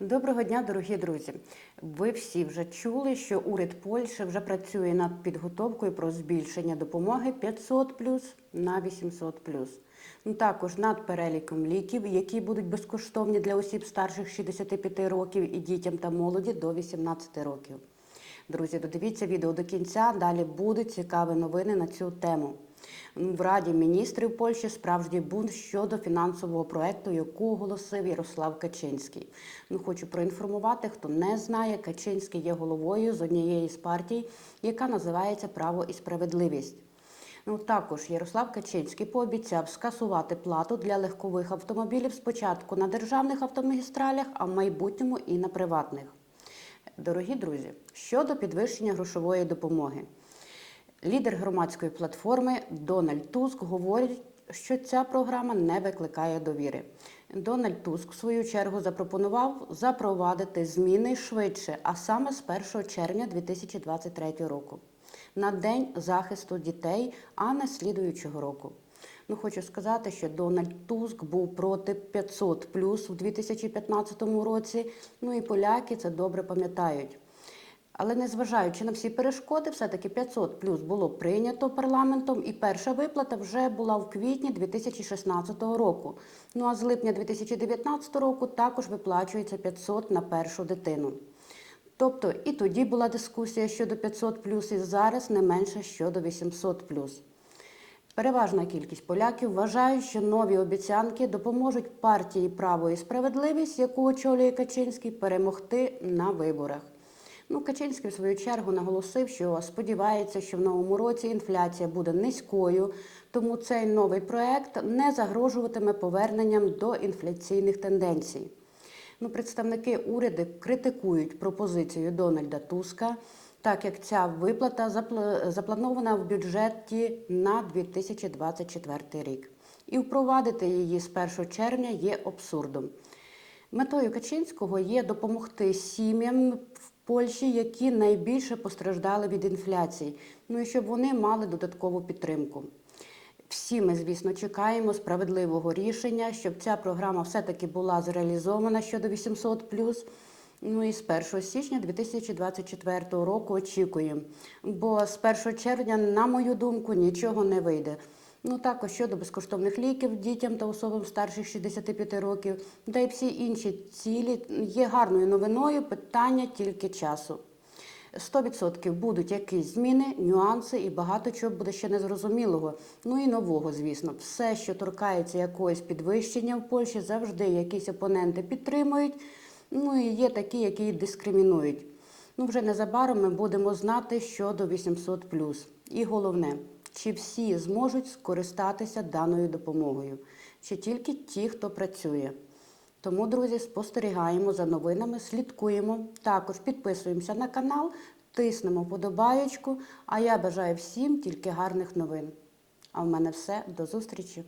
Доброго дня, дорогі друзі. Ви всі вже чули, що уряд Польщі вже працює над підготовкою про збільшення допомоги 500 на 800 Ну, також над переліком ліків, які будуть безкоштовні для осіб старших 65 років і дітям та молоді до 18 років. Друзі, додивіться відео до кінця. Далі будуть цікаві новини на цю тему. В Раді міністрів Польщі справжній бунт щодо фінансового проекту, яку оголосив Ярослав Качинський. Ну, хочу проінформувати, хто не знає, Качинський є головою з однієї з партій, яка називається Право і справедливість. Ну також Ярослав Качинський пообіцяв скасувати плату для легкових автомобілів спочатку на державних автомагістралях, а в майбутньому і на приватних. Дорогі друзі, щодо підвищення грошової допомоги. Лідер громадської платформи Дональд Туск говорить, що ця програма не викликає довіри. Дональд Туск, в свою чергу, запропонував запровадити зміни швидше, а саме з 1 червня 2023 року, на День захисту дітей, а не слідуючого року. Ну, хочу сказати, що Дональд Туск був проти 500 плюс у 2015 році. Ну і поляки це добре пам'ятають. Але незважаючи на всі перешкоди, все-таки 500 плюс було прийнято парламентом, і перша виплата вже була в квітні 2016 року. Ну а з липня 2019 року також виплачується 500 на першу дитину. Тобто і тоді була дискусія щодо 500 плюс, і зараз не менше щодо 800 плюс. Переважна кількість поляків вважають, що нові обіцянки допоможуть партії право і справедливість, яку очолює Качинський, перемогти на виборах. Ну, Качинський, в свою чергу, наголосив, що сподівається, що в новому році інфляція буде низькою, тому цей новий проект не загрожуватиме поверненням до інфляційних тенденцій. Ну, Представники уряду критикують пропозицію Дональда Туска, так як ця виплата запланована в бюджеті на 2024 рік. І впровадити її з 1 червня є абсурдом. Метою Качинського є допомогти сім'ям в Польщі, які найбільше постраждали від інфляції, ну і щоб вони мали додаткову підтримку. Всі ми, звісно, чекаємо справедливого рішення, щоб ця програма все-таки була зреалізована щодо 800+. Ну і з 1 січня 2024 року очікуємо. Бо з 1 червня, на мою думку, нічого не вийде. Ну також щодо безкоштовних ліків дітям та особам старших 65 років, та й всі інші цілі є гарною новиною. Питання тільки часу. 100% будуть якісь зміни, нюанси і багато чого буде ще незрозумілого. Ну і нового, звісно, все, що торкається якогось підвищення в Польщі, завжди якісь опоненти підтримують. Ну і є такі, які дискримінують. Ну вже незабаром ми будемо знати щодо 800+. І головне чи всі зможуть скористатися даною допомогою, чи тільки ті, хто працює. Тому, друзі, спостерігаємо за новинами, слідкуємо. Також підписуємося на канал, тиснемо вподобаєчку. А я бажаю всім тільки гарних новин. А в мене все. До зустрічі!